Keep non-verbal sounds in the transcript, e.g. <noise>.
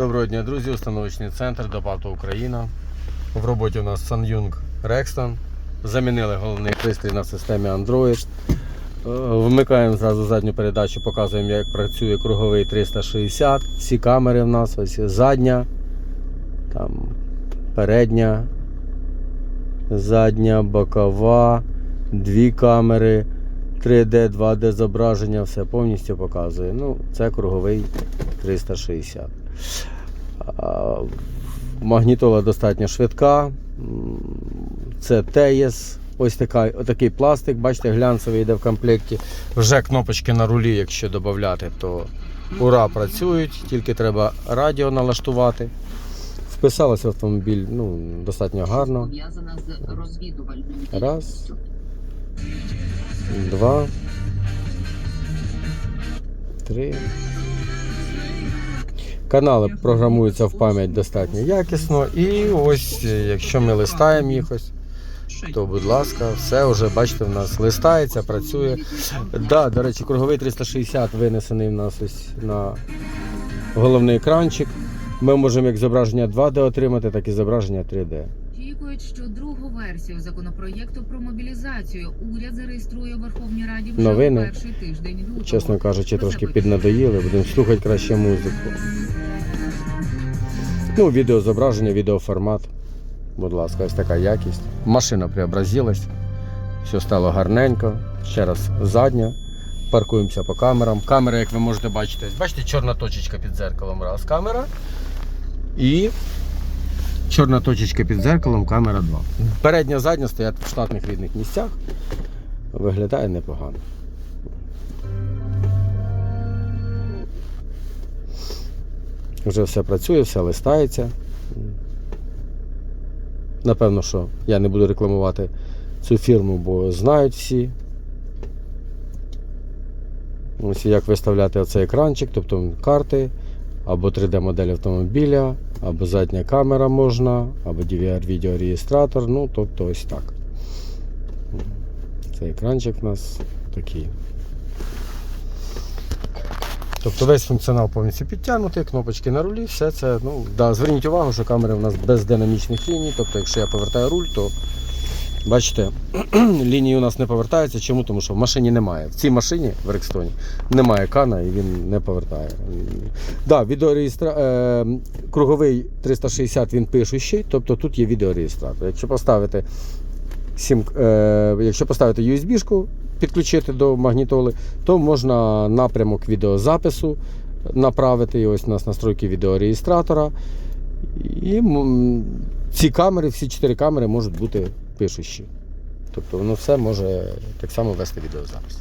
Доброго дня, друзі. Установочний центр Допавто Україна. В роботі у нас Samyung Rexton. Замінили головний пристрій на системі Android. Е, Вмикаємо зразу задню передачу, показуємо, як працює круговий 360. Всі камери в нас ось задня, там передня, задня, бокова, дві камери, 3D, 2D зображення, все повністю показує. Ну, це круговий 360. Магнітола достатньо швидка. Це TES. Ось така, отакий пластик, бачите, глянцевий йде в комплекті. Вже кнопочки на рулі, якщо додати, то ура працюють, тільки треба радіо налаштувати. Вписалося в автомобіль ну, достатньо гарно. Раз. Два. Три. Канали програмуються в пам'ять достатньо якісно. І ось, якщо ми листаємо їх ось, то будь ласка, все вже бачите, в нас листається, працює. Да, до речі, круговий 360 винесений в нас ось на головний екранчик. Ми можемо як зображення 2D отримати, так і зображення 3D. Очікують, що другу версію законопроєкту про мобілізацію уряд зареєструє у Верховній Раді вже Новини. перший тиждень лютого. Чесно кажучи, трошки піднадоїли, будемо слухати краще музику. Ну, відеозображення, відеоформат. Будь ласка, ось така якість. Машина преобразилась, все стало гарненько. Ще раз задня. Паркуємося по камерам. Камера, як ви можете бачити, бачите, чорна точечка під зеркалом. Раз камера. І чорна точечка під зеркалом, камера 2. Передня, задня стоять в штатних рідних місцях. Виглядає непогано. Вже все працює, все листається. Напевно, що я не буду рекламувати цю фірму, бо знають всі. Ось як виставляти оцей екранчик, тобто карти, або 3D-модель автомобіля, або задня камера можна, або DVR-відеореєстратор, ну тобто ось так. Цей екранчик у нас такий. Тобто весь функціонал повністю підтягнутий, кнопочки на рулі, все це. Ну, да, зверніть увагу, що камери у нас без динамічних ліній. Тобто, якщо я повертаю руль, то бачите, <clears throat> лінії у нас не повертаються. Чому? Тому що в машині немає. В цій машині в Рекстоні немає кана і він не повертає. Да, відеореєстра... е, круговий 360 він пишущий, тобто тут є відеореєстратор. Якщо поставити сім, е, якщо поставити USB-шку, підключити до магнітоли, то можна напрямок відеозапису направити. І ось у нас настройки відеореєстратора. І ці камери, всі чотири камери можуть бути пишущі. Тобто воно все може так само вести відеозапис.